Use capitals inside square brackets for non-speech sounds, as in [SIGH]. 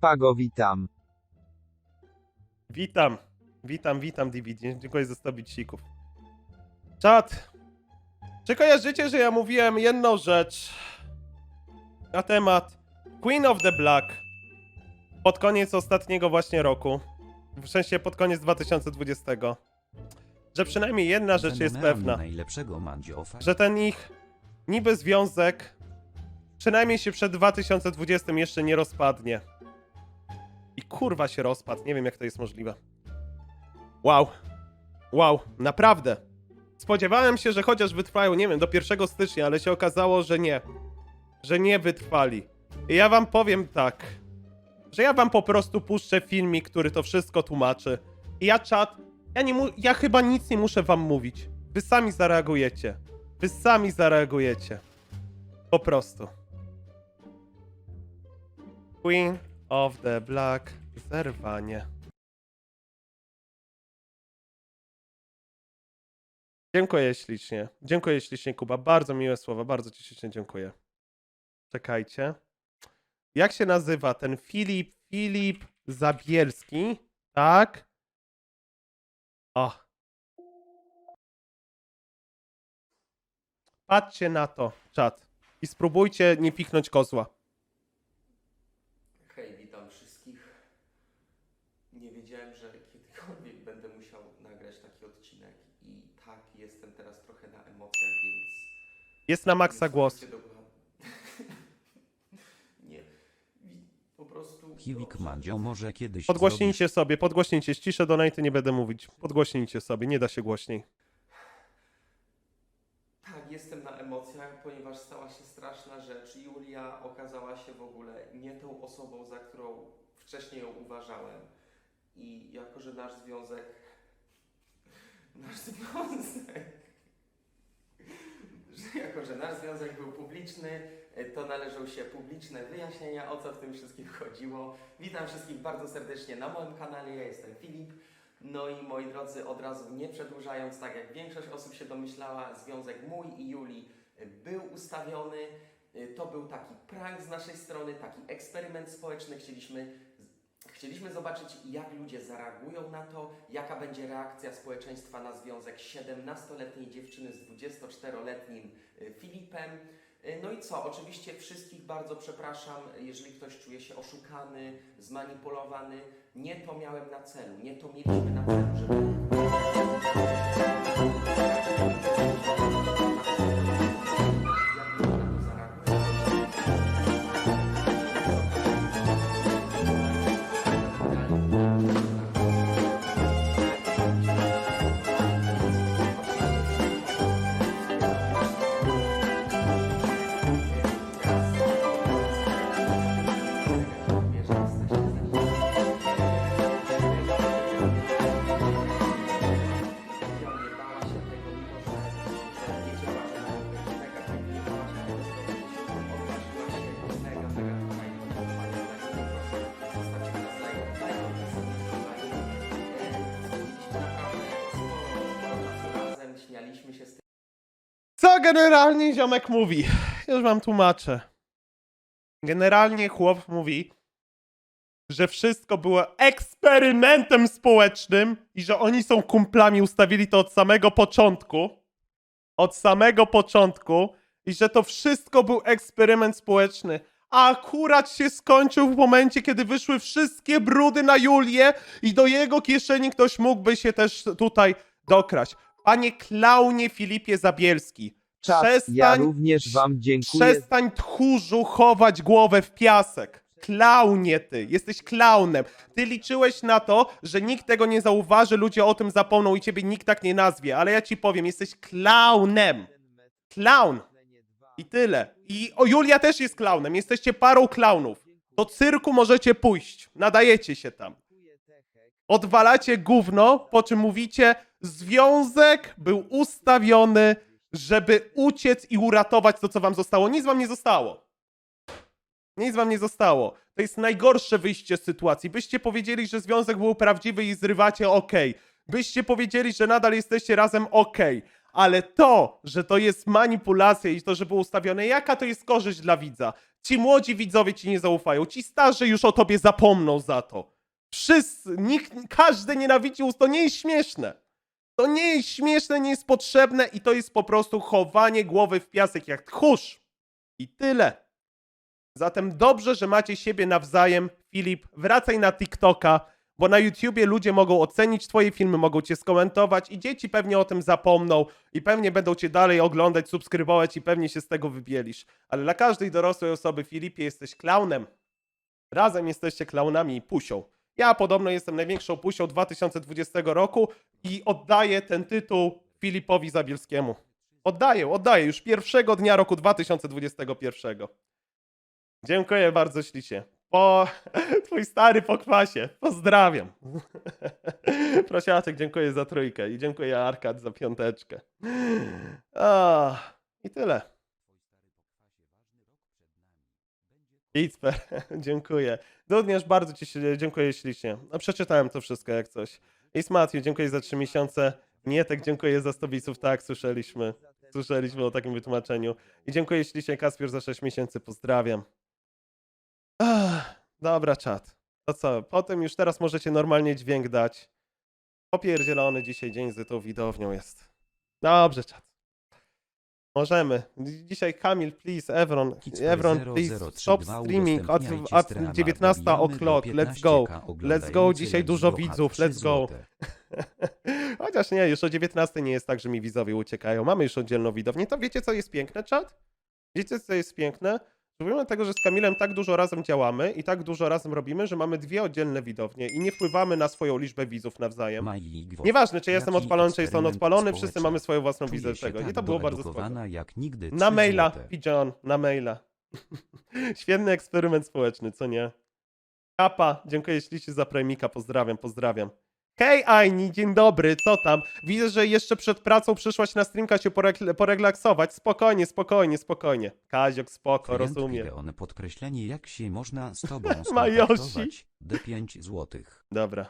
Pago witam. Witam, witam, witam DVD. Dziękuję za 100 bicików. Czad. Czy kojarzycie, że ja mówiłem jedną rzecz na temat Queen of the Black pod koniec ostatniego właśnie roku, w sensie pod koniec 2020, że przynajmniej jedna rzecz jest pewna, że ten ich niby związek przynajmniej się przed 2020 jeszcze nie rozpadnie. Kurwa się rozpadł. Nie wiem, jak to jest możliwe. Wow. Wow, naprawdę. Spodziewałem się, że chociaż wytrwają, nie wiem, do 1 stycznia, ale się okazało, że nie. Że nie wytrwali. I ja wam powiem tak. Że ja wam po prostu puszczę filmik, który to wszystko tłumaczy. I ja czat. Ja, nie ja chyba nic nie muszę wam mówić. Wy sami zareagujecie. Wy sami zareagujecie. Po prostu. Queen of the Black. Zerwanie. Dziękuję ślicznie. Dziękuję ślicznie, Kuba. Bardzo miłe słowa. Bardzo ci ślicznie dziękuję. Czekajcie. Jak się nazywa ten Filip? Filip Zabielski. Tak? O. Patrzcie na to, czat. I spróbujcie nie piknąć kozła. Hej, witam wszystkich. Nie wiedziałem, że kiedykolwiek będę musiał nagrać taki odcinek i tak, jestem teraz trochę na emocjach, więc... Jest na maksa nie głos. słuchajcie dokładnie. [LAUGHS] nie. Po prostu... Kiwik. Mandzio może kiedyś Podgłośnijcie sobie, podgłośnijcie. Ściszę donaty, nie będę mówić. Podgłośnijcie sobie, nie da się głośniej. Tak, jestem na emocjach, ponieważ stała się straszna rzecz. Julia okazała się w ogóle nie tą osobą, za którą wcześniej ją uważałem. I jako, że nasz związek. Nasz związek. Że [LAUGHS] jako, że nasz związek był publiczny, e, to należą się publiczne wyjaśnienia, o co w tym wszystkim chodziło. Witam wszystkich bardzo serdecznie na moim kanale. Ja jestem Filip. No i moi drodzy, od razu nie przedłużając, tak jak większość osób się domyślała, związek mój i Julii y, był ustawiony. Y, To był taki prank z naszej strony, taki eksperyment społeczny. Chcieliśmy, chcieliśmy zobaczyć, jak ludzie zareagują na to, jaka będzie reakcja społeczeństwa na związek 17-letniej dziewczyny z 24-letnim y, Filipem. Y, No i co? Oczywiście wszystkich bardzo przepraszam, jeżeli ktoś czuje się oszukany, zmanipulowany. Nie to miałem na celu, nie to mieliśmy na celu, żeby. Generalnie ziomek mówi? Już wam tłumaczę. Generalnie chłop mówi, że wszystko było eksperymentem społecznym i że oni są kumplami, ustawili to od samego początku. Od samego początku. I że to wszystko był eksperyment społeczny. A akurat się skończył w momencie, kiedy wyszły wszystkie brudy na Julię i do jego kieszeni ktoś mógłby się też tutaj dokraść. Panie klaunie Filipie Zabielski, Czas, ja przestań również wam dziękuję. Przestań tchórzu chować głowę w piasek. Klaunie ty, jesteś klaunem. Ty liczyłeś na to, że nikt tego nie zauważy, ludzie o tym zapomną i ciebie nikt tak nie nazwie, ale ja ci powiem, jesteś klaunem. Klaun. I tyle. I o Julia też jest klaunem, jesteście parą klaunów. Do cyrku możecie pójść, nadajecie się tam. Odwalacie gówno, po czym mówicie, związek był ustawiony, żeby uciec i uratować to, co wam zostało. Nic wam nie zostało. Nic wam nie zostało. To jest najgorsze wyjście z sytuacji. Byście powiedzieli, że związek był prawdziwy i zrywacie, okej. Byście powiedzieli, że nadal jesteście razem, okej. Ale to, że to jest manipulacja i to, że było ustawione, jaka to jest korzyść dla widza? Ci młodzi widzowie ci nie zaufają, ci starzy już o tobie zapomną za to. Wszyscy, nikt, każdy nienawidzi, ust- to nie jest śmieszne. To nie jest śmieszne, nie jest potrzebne i to jest po prostu chowanie głowy w piasek jak tchórz. I tyle. Zatem dobrze, że macie siebie nawzajem. Filip, wracaj na TikToka, bo na YouTubie ludzie mogą ocenić twoje filmy, mogą cię skomentować i dzieci pewnie o tym zapomną i pewnie będą cię dalej oglądać, subskrybować i pewnie się z tego wybielisz. Ale dla każdej dorosłej osoby, Filipie, jesteś klaunem. Razem jesteście klaunami i pusią. Ja podobno jestem największą pusią 2020 roku i oddaję ten tytuł Filipowi Zabielskiemu. Oddaję, oddaję już pierwszego dnia roku 2021. Dziękuję bardzo ślicznie. Po [LAUGHS] twój stary po kwasie. Pozdrawiam. [LAUGHS] Prosiaczek, dziękuję za trójkę i dziękuję Arkad za piąteczkę. I tyle. Icper, [LAUGHS] dziękuję. Również bardzo ci się dziękuję ślicznie. No, przeczytałem to wszystko jak coś. Is Matthew, dziękuję za trzy miesiące. Nietek, dziękuję za 100 biców. Tak, słyszeliśmy. Słyszeliśmy o takim wytłumaczeniu. I dziękuję ślicznie Kaspier za 6 miesięcy. Pozdrawiam. Ach, dobra, czat. To co? Potem już teraz możecie normalnie dźwięk dać. Popierdzielony dzisiaj dzień z tą widownią jest. Dobrze, czat. Możemy. Dzisiaj Kamil, please, Evron, Evron, 0032 please, stop streaming strama, 19 dobijamy do o'clock, let's go. 15K Let's go, dzisiaj dużo widzów, Hat 3 let's go. [LAUGHS] Chociaż nie, już o 19 nie jest tak, że mi widzowie uciekają. Mamy już oddzielną widownię. To wiecie, co jest piękne, czat? Wiecie, co jest piękne? Pomimo tego, że z Kamilem tak dużo razem działamy i tak dużo razem robimy, że mamy dwie oddzielne widownie i nie wpływamy na swoją liczbę widzów nawzajem. Nieważne, czy ja jestem odpalony, czy jest on odpalony, wszyscy mamy swoją własną wizję tego. I tak to było bardzo spoko. jak nigdy Na maila. Pigeon, na maila. [LAUGHS] Świetny eksperyment społeczny, co nie? Kapa, dziękuję ślicznie za premika, pozdrawiam, pozdrawiam. Hej Aini, dzień dobry, co tam? Widzę, że jeszcze przed pracą przyszłaś na streamka się porekl-. Spokojnie, spokojnie, spokojnie. Kaziok, spoko, Klient rozumiem. Gideon podkreślenie jak się można z tobą [LAUGHS] Majosi. skontaktować. D5 złotych. Dobra.